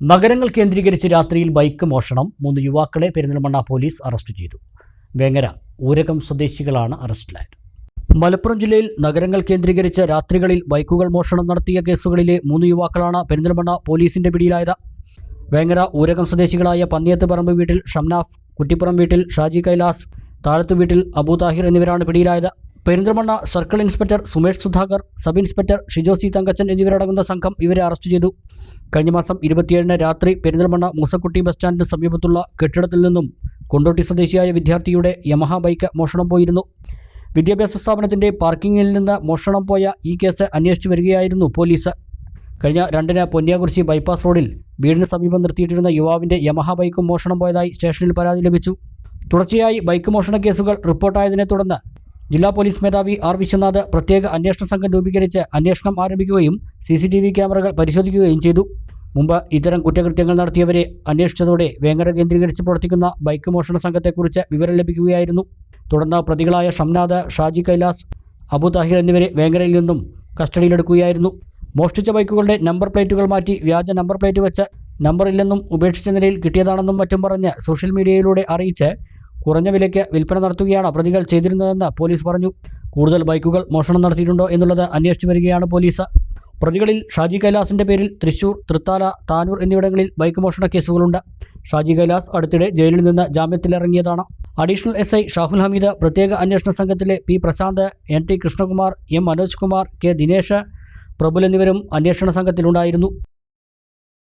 നഗരങ്ങൾ കേന്ദ്രീകരിച്ച് രാത്രിയിൽ ബൈക്ക് മോഷണം മൂന്ന് യുവാക്കളെ പെരിന്തൽമണ്ണ പോലീസ് അറസ്റ്റ് ചെയ്തു. വേങ്ങര ഊരകം സ്വദേശികളാണ് അറസ്റ്റിലായത്. മലപ്പുറം ജില്ലയിൽ നഗരങ്ങൾ കേന്ദ്രീകരിച്ച് രാത്രികളിൽ ബൈക്കുകൾ മോഷണം നടത്തിയ കേസുകളിലെ മൂന്ന് യുവാക്കളാണ് പെരിന്തൽമണ്ണ പോലീസിന്റെ പിടിയിലായത്. വേങ്ങര ഊരകം സ്വദേശികളായ പന്നിയത്ത് പറമ്പ് വീട്ടിൽ ഷംനാഫ് കുറ്റിപ്പുറം വീട്ടിൽ ഷാജി കൈലാസ് താഴത്തു വീട്ടിൽ അബു താഹിർ എന്നിവരാണ് പിടിയിലായത്. Perinthalmanna circle inspector Sumesh Sudhakar sub inspector Shijo C Thankachan എന്നിവരടങ്ങുന്ന സംഘം ഇവരെ അറസ്റ്റ് ചെയ്തു. കഴിഞ്ഞ മാസം ഇരുപത്തിയേഴിന് രാത്രി പെരിന്തൽമണ്ണ മൂസക്കുട്ടി ബസ് സ്റ്റാൻഡിന് സമീപത്തുള്ള കെട്ടിടത്തിൽ നിന്നും കൊണ്ടോട്ടി സ്വദേശിയായ വിദ്യാർത്ഥിയുടെ യമഹ ബൈക്ക് മോഷണം പോയിരുന്നു. വിദ്യാഭ്യാസ സ്ഥാപനത്തിന്റെ പാർക്കിങ്ങിൽ നിന്ന് മോഷണം പോയ ഈ കേസ് അന്വേഷിച്ചു വരികയായിരുന്നു പോലീസ്. കഴിഞ്ഞ രണ്ടിന് പൊന്നിയാകുറിശി ബൈപ്പാസ് റോഡിൽ വീടിന് സമീപം നിർത്തിയിട്ടിരുന്ന യുവാവിന്റെ യമഹ ബൈക്കും മോഷണം പോയതായി സ്റ്റേഷനിൽ പരാതി ലഭിച്ചു. തുടർച്ചയായി ബൈക്ക് മോഷണ കേസുകൾ റിപ്പോർട്ടായതിനെ തുടർന്ന് ജില്ലാ പോലീസ് മേധാവി ആർ വിശ്വനാഥ് പ്രത്യേക അന്വേഷണ സംഘം രൂപീകരിച്ച് അന്വേഷണം ആരംഭിക്കുകയും സി സി ടി വി ക്യാമറകൾ പരിശോധിക്കുകയും ചെയ്തു. മുമ്പ് ഇത്തരം കുറ്റകൃത്യങ്ങൾ നടത്തിയവരെ അന്വേഷിച്ചതോടെ വേങ്ങര കേന്ദ്രീകരിച്ച് പ്രവർത്തിക്കുന്ന ബൈക്ക് മോഷണ സംഘത്തെക്കുറിച്ച് വിവരം ലഭിക്കുകയായിരുന്നു. തുടർന്ന് പ്രതികളായ ഷംനാഥ് ഷാജി കൈലാസ് അബു താഹിർ എന്നിവരെ വേങ്ങരയിൽ നിന്നും കസ്റ്റഡിയിലെടുക്കുകയായിരുന്നു. മോഷ്ടിച്ച ബൈക്കുകളുടെ നമ്പർ പ്ലേറ്റുകൾ മാറ്റി വ്യാജ നമ്പർ പ്ലേറ്റ് വെച്ച് നമ്പറില്ലെന്നും ഉപേക്ഷിച്ച നിലയിൽ കിട്ടിയതാണെന്നും മറ്റും പറഞ്ഞ് സോഷ്യൽ മീഡിയയിലൂടെ അറിയിച്ച് കുറഞ്ഞ വിലയ്ക്ക് വിൽപ്പന നടത്തുകയാണ് പ്രതികൾ ചെയ്തിരുന്നതെന്ന് പോലീസ് പറഞ്ഞു. കൂടുതൽ ബൈക്കുകൾ മോഷണം നടത്തിയിട്ടുണ്ടോ എന്നുള്ളത് അന്വേഷിച്ചു വരികയാണ് പോലീസ്. പ്രതികളിൽ ഷാജി കൈലാസിന്റെ പേരിൽ തൃശൂർ തൃത്താല താനൂർ എന്നിവിടങ്ങളിൽ ബൈക്ക് മോഷണ കേസുകളുണ്ട്. ഷാജി കൈലാസ് അടുത്തിടെ ജയിലിൽ നിന്ന് ജാമ്യത്തിലിറങ്ങിയതാണ്. Additional S I Shahul Hameed പ്രത്യേക അന്വേഷണ സംഘത്തിലെ P Prashanth N T Krishnakumar M Manoj Kumar K Dinesh Prabul എന്നിവരും അന്വേഷണ സംഘത്തിലുണ്ടായിരുന്നു.